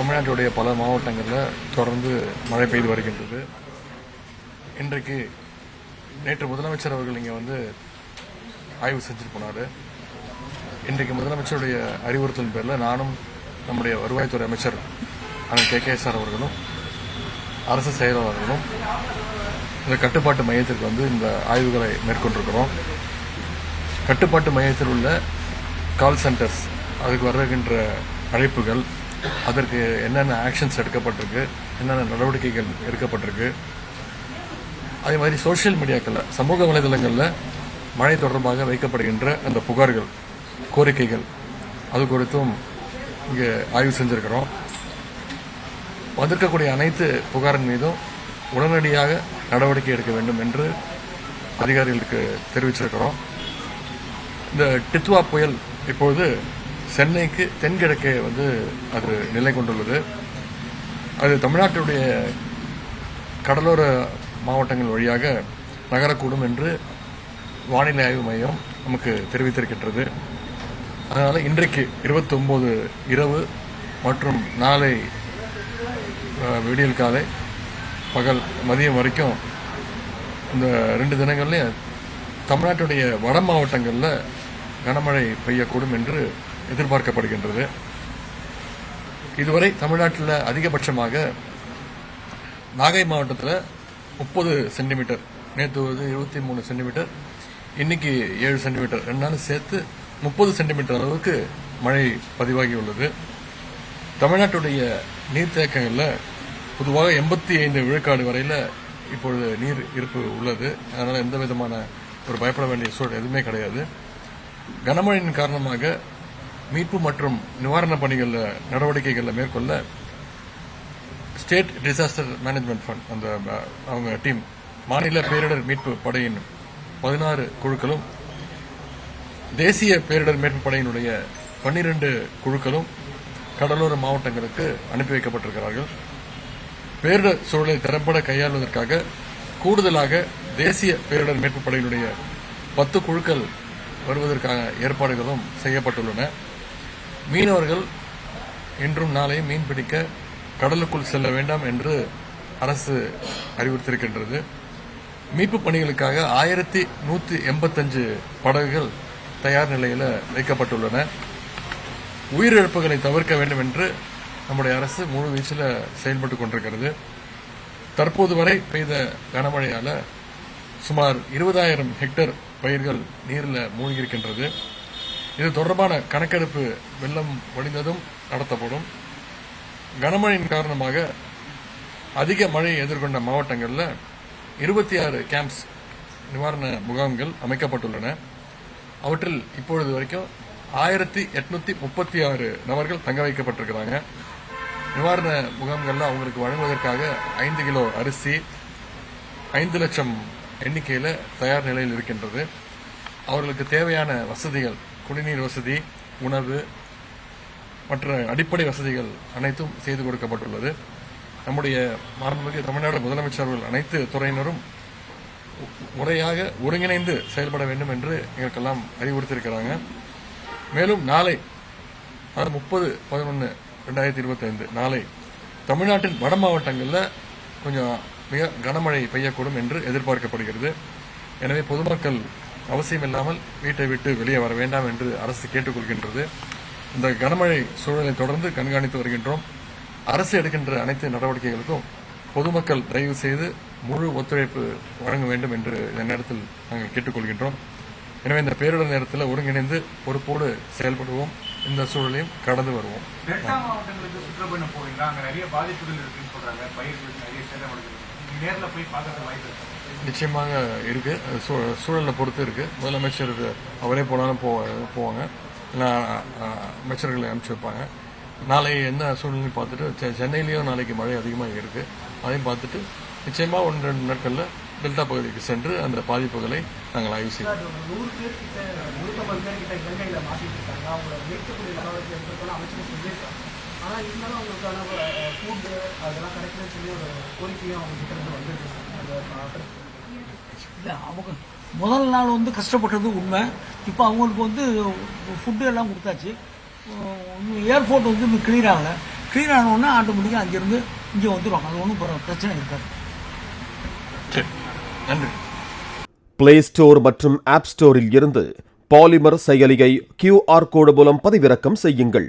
தமிழ்நாட்டுடைய பல மாவட்டங்களில் தொடர்ந்து மழை பெய்து வருகின்றது. இன்றைக்கு நேற்று முதலமைச்சர் அவர்கள் இங்கே வந்து ஆய்வு செஞ்சுட்டு போனார். இன்றைக்கு முதலமைச்சருடைய அறிவுறுத்தலின் பேரில் நானும் நம்முடைய வருவாய்த்துறை அமைச்சர் அண்ணன் கே. கே. சார் அவர்களும் அரசு செயலாளர்களும் இந்த கட்டுப்பாட்டு மையத்திற்கு வந்து இந்த ஆய்வுகளை மேற்கொண்டிருக்கிறோம். கட்டுப்பாட்டு மையத்தில் உள்ள கால் சென்டர்ஸ் அதுக்கு வருகின்ற அழைப்புகள் அதற்கு என்னென்ன ஆக்ஷன்ஸ் எடுக்கப்பட்டிருக்கு என்னென்ன நடவடிக்கைகள் எடுக்கப்பட்டிருக்கு. அதே மாதிரி சோஷியல் மீடியாக்களில் சமூக வலைதளங்களில் மழை தொடர்பாக வைக்கப்படுகின்ற அந்த புகார்கள் கோரிக்கைகள் அது குறித்தும் இங்கே ஆய்வு செஞ்சிருக்கிறோம். வந்திருக்கக்கூடிய அனைத்து புகாரின் மீதும் உடனடியாக நடவடிக்கை எடுக்க வேண்டும் என்று அதிகாரிகளுக்கு தெரிவிச்சிருக்கிறோம். இந்த டித்வா புயல் இப்பொழுது சென்னைக்கு தென்கிழக்கே வந்து அது நிலை கொண்டுள்ளது. அது தமிழ்நாட்டுடைய கடலோர மாவட்டங்கள் வழியாக நகரக்கூடும் என்று வானிலை ஆய்வு மையம் நமக்கு தெரிவித்திருக்கின்றது. அதனால் இன்றைக்கு 29 இரவு மற்றும் நாளை விடியல் காலை பகல் மதியம் வரைக்கும் இந்த ரெண்டு தினங்கள்லையும் தமிழ்நாட்டுடைய வட மாவட்டங்களில் கனமழை பெய்யக்கூடும் என்று எதிர்பார்க்கப்படுகின்றது. இதுவரை தமிழ்நாட்டில் அதிகபட்சமாக நாகை மாவட்டத்தில் முப்பது சென்டிமீட்டர் நேற்று வந்து இருபத்தி மூணு சென்டிமீட்டர் இன்னைக்கு ஏழு சென்டிமீட்டர். ரெண்டு நாள் சேர்த்து முப்பது சென்டிமீட்டர் அளவுக்கு மழை பதிவாகி உள்ளது தமிழ்நாட்டுடைய நீர்த்தேக்கங்களில் பொதுவாக எண்பத்தி ஐந்து விழுக்காடு வரையில் இப்பொழுது நீர் இருப்பு உள்ளது. அதனால் எந்த விதமான ஒரு பயப்பட வேண்டிய சூழல் எதுவுமே கிடையாது. கனமழையின் காரணமாக மீட்பு மற்றும் நிவாரணப் பணிகளில் நடவடிக்கைகளில் மேற்கொள்ள ஸ்டேட் டிசாஸ்டர் மேனேஜ்மெண்ட் ஃபண்ட் அந்த அவங்க டீம் மாநில பேரிடர் மீட்பு படையின் பதினாறு குழுக்களும் தேசிய பேரிடர் மீட்பு படையினுடைய பன்னிரண்டு குழுக்களும் கடலோர மாவட்டங்களுக்கு அனுப்பி வைக்கப்பட்டிருக்கிறார்கள். பேரிடர் சூழலை திறம்பட கையாள்வதற்காக கூடுதலாக தேசிய பேரிடர் மீட்பு படையினுடைய பத்து குழுக்கள் வருவதற்கான ஏற்பாடுகளும் செய்யப்பட்டுள்ளன. மீனவர்கள் இன்றும் நாளையும் மீன் பிடிக்க கடலுக்குள் செல்ல வேண்டாம் என்று அரசு அறிவுறுத்தியிருக்கின்றது. மீட்பு பணிகளுக்காக ஆயிரத்தி நூத்தி எண்பத்தஞ்சு படகுகள் தயார் நிலையில் வைக்கப்பட்டுள்ளன. உயிரிழப்புகளை தவிர்க்க வேண்டும் என்று நம்முடைய அரசு முழு வீச்சில் செயல்பட்டு கொண்டிருக்கிறது. தற்போது வரை பெய்த கனமழையால் சுமார் இருபதாயிரம் ஹெக்டேர் பயிர்கள் நீரில் மூழ்கியிருக்கின்றது. இது தொடர்பான கணக்கெடுப்பு வெள்ளம் வடிந்ததும் நடத்தப்படும். கனமழையின் காரணமாக அதிக மழையை எதிர்கொண்ட மாவட்டங்களில் இருபத்தி ஆறு கேம்ப்ஸ் நிவாரண முகாம்கள் அமைக்கப்பட்டுள்ளன. அவற்றில் இப்பொழுது வரைக்கும் ஆயிரத்தி எட்நூத்தி முப்பத்தி ஆறு நபர்கள் தங்க வைக்கப்பட்டிருக்கிறாங்க. நிவாரண முகாம்கள்ல அவங்களுக்கு வழங்குவதற்காக ஐந்து கிலோ அரிசி ஐந்து லட்சம் எண்ணிக்கையில் தயார் நிலையில் இருக்கின்றது. அவர்களுக்கு தேவையான வசதிகள் குடிநீர் வசதி உணவு மற்ற அடிப்படை வசதிகள் அனைத்தும் செய்து கொடுக்கப்பட்டுள்ளது. நம்முடைய மாண்புமிகு தமிழ்நாடு முதலமைச்சர்கள் அனைத்து துறையினரும் முறையாக ஒருங்கிணைந்து செயல்பட வேண்டும் என்று எங்களுக்கெல்லாம் அறிவுறுத்தியிருக்கிறாங்க. மேலும் நாளை அதாவது முப்பது பதினொன்று ரெண்டாயிரத்தி இருபத்தைந்து நாளை தமிழ்நாட்டின் வட மாவட்டங்களில் கொஞ்சம் மிக கனமழை பெய்யக்கூடும் என்று எதிர்பார்க்கப்படுகிறது. எனவே பொதுமக்கள் அவசியம் இல்லாமல் வீட்டை விட்டு வெளியே வர வேண்டாம் என்று அரசு கேட்டுக்கொள்கின்றது. இந்த கனமழை சூழலை தொடர்ந்து கண்காணித்து வருகின்றோம். அரசு எடுக்கின்ற அனைத்து நடவடிக்கைகளுக்கும் பொதுமக்கள் தயவு செய்து முழு ஒத்துழைப்பு வழங்க வேண்டும் என்று இந்த நேரத்தில் நாங்கள் கேட்டுக்கொள்கின்றோம். எனவே இந்த பேரிடர் நேரத்தில் ஒருங்கிணைந்து பொறுப்போடு செயல்படுவோம். இந்த சூழலையும் கடந்து வருவோம். டெல்டா மாவட்டங்களுக்கு சுற்றுப்பயணம் போவீங்களா? அங்க நிறைய பாதிப்புகள் இருக்குன்னு சொல்றாங்க. பயிர்களுக்கு நிறைய சேதமடைகிறது நேர்ல போய் பார்க்கறது வாய்ப்பு இருக்கு. நிச்சயமாக இருக்கு. சூழலை பொறுத்து இருக்கு. முதலமைச்சர் அவரே போனாலும் போவாங்க. அமைச்சர்களை அனுப்பிச்சு வைப்பாங்க. நாளை என்ன சூழ்நிலையும் பார்த்துட்டு சென்னையிலயும் நாளைக்கு மழை அதிகமாக இருக்கு. அதையும் பார்த்துட்டு நிச்சயமா ஒன்று ரெண்டு நாட்கள்ல டெல்டா பகுதிக்கு சென்று அந்த பாதிப்புகளை நாங்கள் ஆய்வு செய்வோம். நூறு ஆனால் இருந்தாலும் அவங்களுக்கான ஃபுட்டு அதெல்லாம் கிடைக்கலன்னு சொல்லி ஒரு கோரிக்கையும் அவங்க கிட்ட இருந்து வந்துருக்கு அந்த இல்லை அவங்க முதல் நாள் வந்து கஷ்டப்பட்டது உண்மை. இப்போ அவங்களுக்கு வந்து ஃபுட்டு எல்லாம் கொடுத்தாச்சு. ஏர்போர்ட் வந்து இன்னும் கிளியர் ஆகலை. க்ளீன் ஆனவுடனே ஆட்டோமேட்டிக்காக அங்கேருந்து இங்கே வந்துடும் அது ஒன்றும் பிரச்சனை இருக்காது. சரி நன்றி. பிளே ஸ்டோர் மற்றும் ஆப் ஸ்டோரில் இருந்து பாலிமர் செயலியை கியூஆர் கோடு மூலம் பதிவிறக்கம் செய்யுங்கள்.